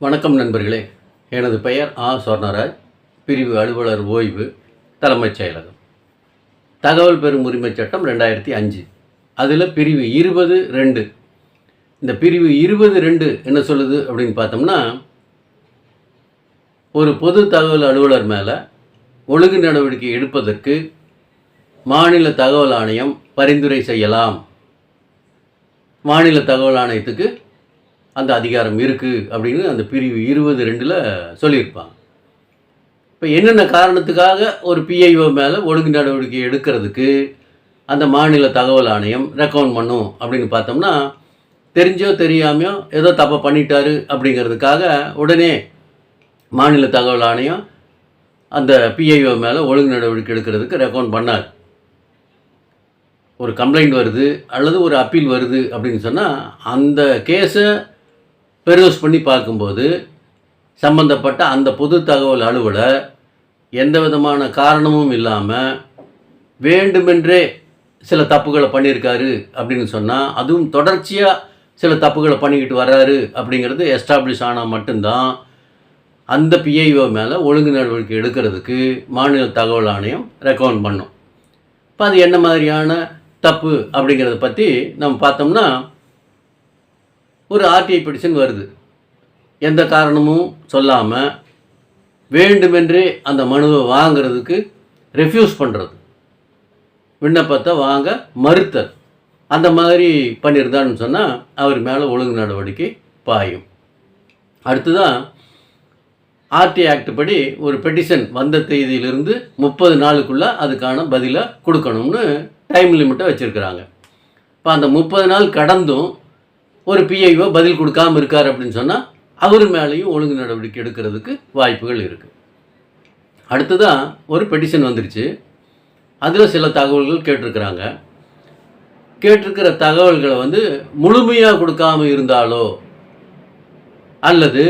வணக்கம் நண்பர்களே. எனது பெயர் ஆ. சொர்ணராஜ். பிரிவு அலுவலர் ஓய்வு தலைமைச் செயலகம். தகவல் பெறும் உரிமைச் சட்டம் ரெண்டாயிரத்தி அஞ்சு. அதில் பிரிவு இருபது ரெண்டு. இந்த பிரிவு இருபது ரெண்டு என்ன சொல்லுது அப்படின்னு பார்த்தோம்னா ஒரு பொது தகவல் அலுவலர் மேலே ஒழுங்கு நடவடிக்கை எடுப்பதற்கு மாநில தகவல் ஆணையம் பரிந்துரை செய்யலாம். மாநில தகவல் ஆணையத்துக்கு அந்த அதிகாரம் இருக்குது அப்படின்னு அந்த பிரிவு இருபது ரெண்டில் சொல்லியிருப்பாங்க. இப்போ என்னென்ன காரணத்துக்காக ஒரு பிஐஓ மேலே ஒழுங்கு நடவடிக்கை எடுக்கிறதுக்கு அந்த மாநில தகவல் ஆணையம் ரெக்கமெண்ட் பண்ணும் அப்படின்னு பார்த்தோம்னா தெரிஞ்சோ தெரியாமையோ ஏதோ தப்பை பண்ணிட்டாரு அப்படிங்கிறதுக்காக உடனே மாநில தகவல் ஆணையம் அந்த பிஐஓ மேலே ஒழுங்கு நடவடிக்கை எடுக்கிறதுக்கு ரெக்கமெண்ட் பண்ணார். ஒரு கம்ப்ளைண்ட் வருது அல்லது ஒரு அப்பீல் வருது அப்படின்னு சொன்னால் அந்த கேஸை பெருஸ் பண்ணி பார்க்கும்போது சம்பந்தப்பட்ட அந்த பொது தகவல் அலுவலர் எந்த விதமான காரணமும் இல்லாமல் வேண்டுமென்றே சில தப்புகளை பண்ணியிருக்காரு அப்படின்னு சொன்னால் அதுவும் தொடர்ச்சியாக சில தப்புகளை பண்ணிக்கிட்டு வர்றாரு அப்படிங்கிறது எஸ்டாப்ளிஷ் ஆனால் மட்டும்தான். அந்த பிஐஓ மேலே ஒழுங்கு நடவடிக்கை எடுக்கிறதுக்கு மாநில தகவல் ஆணையம் ரெக்கமெண்ட் பண்ணும். இப்போ அது என்ன மாதிரியான தப்பு அப்படிங்கிறத பற்றி நம்ம பார்த்தோம்னா ஒரு ஆர்டிஐ பெட்டிஷன் வருது. எந்த காரணமும் சொல்லாமல் வேண்டுமென்றே அந்த மனுவை வாங்குறதுக்கு ரெஃப்யூஸ் பண்ணுறது விண்ணப்பத்தை வாங்க மறுத்தல். அந்த மாதிரி பண்ணியிருந்தான்னு சொன்னால் அவர் மேலே ஒழுங்கு நடவடிக்கை பாயும். அடுத்துதான் ஆர்டி ஆக்ட் படி ஒரு பெட்டிஷன் வந்த தேதியிலிருந்து முப்பது நாளுக்குள்ளே அதுக்கான பதிலை கொடுக்கணும்னு டைம் லிமிட்டை வச்சுருக்கிறாங்க. இப்போ அந்த முப்பது நாள் கடந்தும் ஒரு பிஐஓ பதில் கொடுக்காம இருக்கார் அப்படின்னு சொன்னால் அவர் மேலேயும் ஒழுங்கு நடவடிக்கை எடுக்கிறதுக்கு வாய்ப்புகள் இருக்குது அடுத்ததான் ஒரு பெட்டிஷன் வந்துருச்சு. அதில் சில தகவல்கள் கேட்டிருக்கிறாங்க. கேட்டிருக்கிற தகவல்களை வந்து முழுமையாக கொடுக்காம இருந்தாலோ அல்லது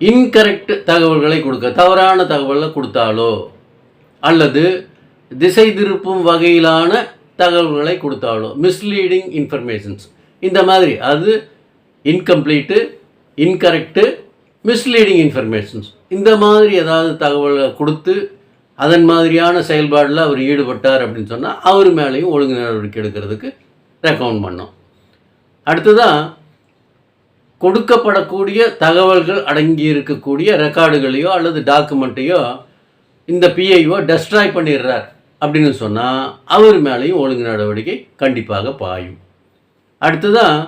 இன்கரெக்ட் தகவல்களை கொடுக்க தவறான தகவலை கொடுத்தாலோ அல்லது திசை திருப்பும் வகையிலான தகவல்களை கொடுத்தாலோ மிஸ்லீடிங் இன்ஃபர்மேஷன்ஸ் இந்த மாதிரி. அது இன்கம்ப்ளீட்டு இன்கரெக்டு மிஸ்லீடிங் இன்ஃபர்மேஷன்ஸ் இந்த மாதிரி ஏதாவது தகவலை கொடுத்து அதன் மாதிரியான செயல்பாடில் அவர் ஈடுபட்டார் அப்படின்னு சொன்னால் அவர் மேலேயும் ஒழுங்கு நடவடிக்கை எடுக்கிறதுக்கு ரெக்கமெண்ட் பண்ணோம். அடுத்ததான் கொடுக்கப்படக்கூடிய தகவல்கள் அடங்கி இருக்கக்கூடிய ரெக்கார்டுகளையோ அல்லது டாக்குமெண்ட்டையோ இந்த பிஐஓ டெஸ்ட்ராய் பண்ணிடுறார் அப்படின்னு சொன்னால் அவர் மேலேயும் ஒழுங்கு நடவடிக்கை கண்டிப்பாக பாயும். அடுத்ததான்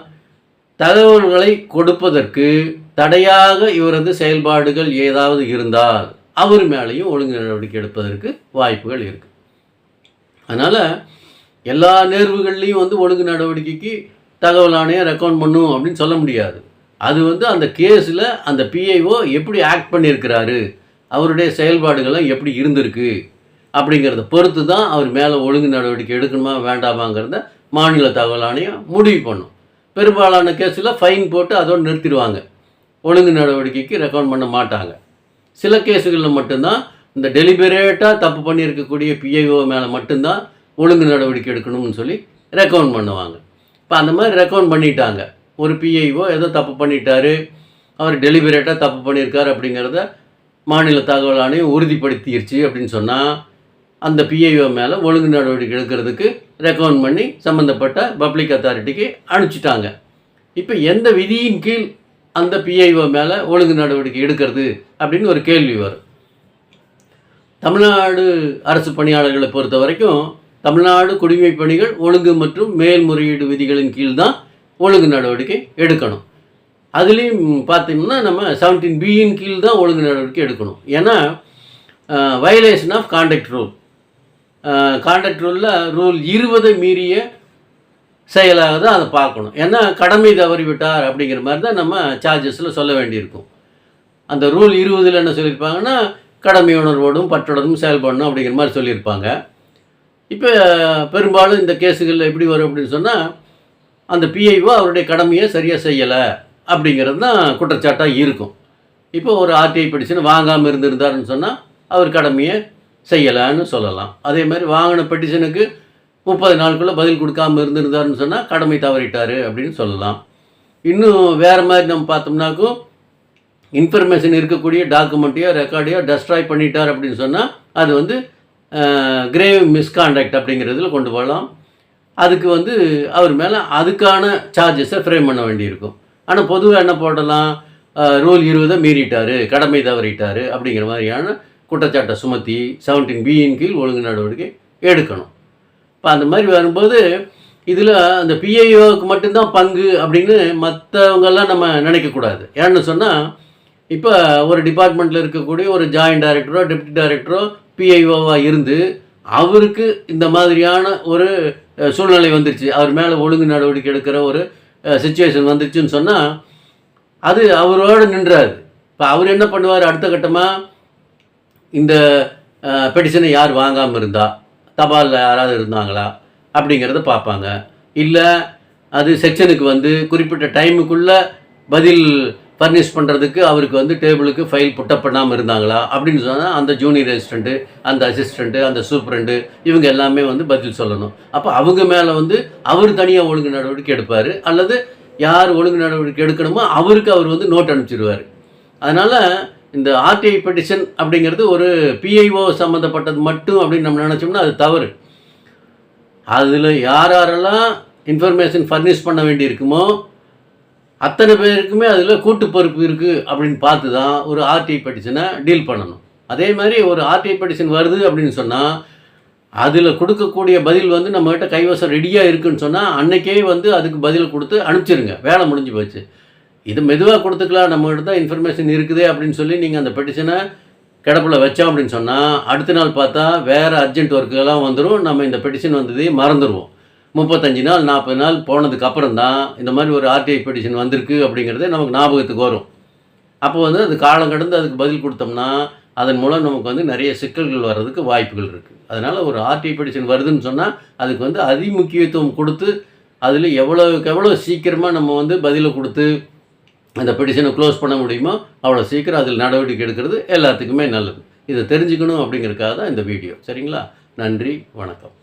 தகவல்களை கொடுப்பதற்கு தடையாக இவரது செயல்பாடுகள் ஏதாவது இருந்தால் அவர் மேலேயும் ஒழுங்கு நடவடிக்கை எடுப்பதற்கு வாய்ப்புகள் இருக்குது அதனால் எல்லா நேர்வுகள்லேயும் வந்து ஒழுங்கு நடவடிக்கைக்கு தகவல் ஆணையம் ரெக்கமெண்ட் பண்ணும் அப்படின்னு சொல்ல முடியாது. அது வந்து அந்த கேஸில் அந்த பிஐஓ எப்படி ஆக்ட் பண்ணியிருக்கிறாரு அவருடைய செயல்பாடுகள்லாம் எப்படி இருந்திருக்கு அப்படிங்கிறத பொறுத்து தான் அவர் மேலே ஒழுங்கு நடவடிக்கை எடுக்கணுமா வேண்டாமாங்கிறத மாநில தகவல் ஆணையம் முடிவு பண்ணும். பெரும்பாலான கேஸில் ஃபைன் போட்டு அதோடு நிறுத்திடுவாங்க. ஒழுங்கு நடவடிக்கைக்கு ரெக்கமெண்ட் பண்ண மாட்டாங்க. சில கேஸுகளில் மட்டும்தான் இந்த டெலிபரேட்டாக தப்பு பண்ணியிருக்கக்கூடிய பிஐஓ மேலே மட்டும்தான் ஒழுங்கு நடவடிக்கை எடுக்கணும்னு சொல்லி ரெக்கமெண்ட் பண்ணுவாங்க. இப்போ அந்த மாதிரி ரெக்கமெண்ட் பண்ணிட்டாங்க. ஒரு பிஐஓ ஏதோ தப்பு பண்ணிட்டாரு. அவர் டெலிபரேட்டாக தப்பு பண்ணியிருக்கார் அப்படிங்கிறத மாநில தகவல் ஆணையம் உறுதிப்படுத்திடுச்சு அப்படின்னு சொன்னால் அந்த பிஐஓ மேலே ஒழுங்கு நடவடிக்கை எடுக்கிறதுக்கு ரெக்கமெண்ட் பண்ணி சம்மந்தப்பட்ட பப்ளிக் அத்தாரிட்டிக்கு அனுப்பிச்சிட்டாங்க. இப்போ எந்த விதியின் கீழ் அந்த பிஐஓ மேலே ஒழுங்கு நடவடிக்கை எடுக்கிறது அப்படின்னு ஒரு கேள்வி வரும். தமிழ்நாடு அரசு பணியாளர்களை பொறுத்த வரைக்கும் தமிழ்நாடு குடிமை பணிகள் ஒழுங்கு மற்றும் மேல்முறையீடு விதிகளின் கீழ் தான் ஒழுங்கு நடவடிக்கை எடுக்கணும். அதுலேயும் பார்த்தீங்கன்னா நம்ம செவன்டீன் பியின் கீழ் தான் ஒழுங்கு நடவடிக்கை எடுக்கணும். ஏன்னா violation of contact rule contract ரூலில் rule இருபதை மீறிய செயலாக தான் அதை பார்க்கணும். ஏன்னா கடமை தவறிவிட்டார் அப்படிங்கிற மாதிரி தான் நம்ம சார்ஜஸில் சொல்ல வேண்டியிருக்கும். அந்த ரூல் இருபதில் என்ன சொல்லியிருப்பாங்கன்னா கடமை உணர்வோடும் பற்றுடனும் செயல்படணும் அப்படிங்கிற மாதிரி சொல்லியிருப்பாங்க. இப்போ பெரும்பாலும் இந்த கேஸுகளில் எப்படி வரும் அப்படின்னு சொன்னால் அந்த பிஐஓ அவருடைய கடமையை சரியாக செய்யலை அப்படிங்கிறது தான் குற்றச்சாட்டாக இருக்கும். இப்போ ஒரு ஆர்டிஐ படிச்சுன்னு வாங்காமல் இருந்திருந்தாருன்னு சொன்னால் அவர் கடமையை செய்யலான்னு சொல்லலாம். அதே மாதிரி வாங்கின பெட்டிஷனுக்கு முப்பது நாளுக்குள்ளே பதில் கொடுக்காம இருந்திருந்தாருன்னு சொன்னால் கடமை தவறிட்டார் அப்படின்னு சொல்லலாம். இன்னும் வேறு மாதிரி நம்ம பார்த்தோம்னாக்கும் இன்ஃபர்மேஷன் இருக்கக்கூடிய டாக்குமெண்ட்டையோ ரெக்கார்டையோ டெஸ்ட்ராய் பண்ணிட்டார் அப்படின்னு சொன்னால் அது வந்து கிரேவ் மிஸ்கான்டாக்ட் அப்படிங்கிறதுல கொண்டு போகலாம். அதுக்கு வந்து அவர் மேலே அதுக்கான சார்ஜஸை ஃப்ரேம் பண்ண வேண்டியிருக்கும். ஆனால் பொதுவாக என்ன போடலாம்? ரூல் இருபதை மீறிட்டாரு கடமை தவறிட்டார் அப்படிங்கிற மாதிரியான குற்றச்சாட்டை சுமத்தி செவன்டீன் பியின் கீழ் ஒழுங்கு நடவடிக்கை எடுக்கணும். இப்போ அந்த மாதிரி வரும்போது இதில் அந்த பிஐஓக்கு மட்டும்தான் பங்கு அப்படின்னு மற்றவங்கெல்லாம் நம்ம நினைக்கக்கூடாது. ஏன்னு சொன்னால் இப்போ ஒரு டிபார்ட்மெண்ட்டில் இருக்கக்கூடிய ஒரு ஜாயின்ட் டைரக்டரோ டெப்டி டைரக்டரோ பிஐஓவாக இருந்து அவருக்கு இந்த மாதிரியான ஒரு சூழ்நிலை வந்துருச்சு. அவர் மேலே ஒழுங்கு நடவடிக்கை எடுக்கிற ஒரு சுச்சுவேஷன் வந்துருச்சுன்னு சொன்னால் அது அவரோடு நின்றாரு. இப்போ அவர் என்ன பண்ணுவார்? அடுத்த கட்டமாக இந்த பெட்டிஷனை யார் வாங்காமல் இருந்தா தபாலில் யாராவது இருந்தாங்களா அப்படிங்கிறத பார்ப்பாங்க. இல்லை அது செக்ஷனுக்கு வந்து குறிப்பிட்ட டைமுக்குள்ளே பதில் ஃபர்னிஷ் பண்ணுறதுக்கு அவருக்கு வந்து டேபிளுக்கு ஃபைல் புட்டப் பண்ணாமல் இருந்தாங்களா அப்படின்னு சொன்னால் அந்த ஜூனியர் அசிஸ்டண்ட்டு அந்த அசிஸ்டண்ட்டு அந்த சூப்பரண்டு இவங்க எல்லாமே வந்து பதில் சொல்லணும். அப்போ அவங்க மேலே வந்து அவர் தனியாக ஒழுங்கு நடவடிக்கை எடுப்பார் அல்லது யார் ஒழுங்கு நடவடிக்கை எடுக்கணுமோ அவருக்கு அவர் வந்து நோட் அனுப்பிச்சிடுவார் அதனால் இந்த ஆர்டிஐ பெட்டிஷன் அப்படிங்கிறது ஒரு பிஐஓ சம்மந்தப்பட்டது மட்டும் அப்படின்னு நம்ம நினச்சோம்னா அது தவறு. அதில் யார் யாரெல்லாம் இன்ஃபர்மேஷன் ஃபர்னிஷ் பண்ண வேண்டியிருக்குமோ அத்தனை பேருக்குமே அதில் கூட்டு பொறுப்பு இருக்குது அப்படின்னு பார்த்து தான் ஒரு ஆர்டிஐ பெட்டிஷனை டீல் பண்ணணும். அதே மாதிரி ஒரு ஆர்டிஐ பெட்டிஷன் வருது அப்படின்னு சொன்னால் அதில் கொடுக்கக்கூடிய பதில் வந்து நம்மகிட்ட கைவசம் ரெடியாக இருக்குன்னு சொன்னால் அன்னைக்கே வந்து அதுக்கு பதில் கொடுத்து அனுப்பிச்சிருங்க. வேலை முடிஞ்சு போச்சு. இது மெதுவாக கொடுத்துக்கலாம் நம்மகிட்ட தான் இன்ஃபர்மேஷன் இருக்குதே அப்படின்னு சொல்லி நீங்கள் அந்த பெட்டிஷனை கிடப்பில் வச்சோம் அப்படின்னு சொன்னால் அடுத்த நாள் பார்த்தா வேறு அர்ஜென்ட் ஒர்க்குலாம் வந்துடும் நம்ம இந்த பெட்டிஷன் வந்ததே மறந்துடுவோம் முப்பத்தஞ்சு நாள் நாற்பது நாள் போனதுக்கு அப்புறம் தான் இந்த மாதிரி ஒரு ஆர்டிஐ பெட்டிஷன் வந்திருக்கு அப்படிங்கிறதே நமக்கு ஞாபகத்துக்கு வரும். அப்போ வந்து அது காலம் கடந்து அதுக்கு பதில் கொடுத்தோம்னா அதன் மூலம் நமக்கு வந்து நிறைய சிக்கல்கள் வர்றதுக்கு வாய்ப்புகள் இருக்குது அதனால் ஒரு ஆர்டிஐ பெட்டிஷன் வருதுன்னு சொன்னால் அதுக்கு வந்து அதிமுக்கியத்துவம் கொடுத்து அதில் எவ்வளோக்கு எவ்வளோ சீக்கிரமாக நம்ம வந்து பதிலை கொடுத்து அந்த பெட்டிஷனை க்ளோஸ் பண்ண முடியுமோ அவ்வளோ சீக்கிரம் அதில் நடவடிக்கை எடுக்கிறது எல்லாத்துக்குமே நல்லது. இதை தெரிஞ்சுக்கணும் அப்படிங்கிறதுக்காக தான் இந்த வீடியோ சரிங்களா? நன்றி வணக்கம்.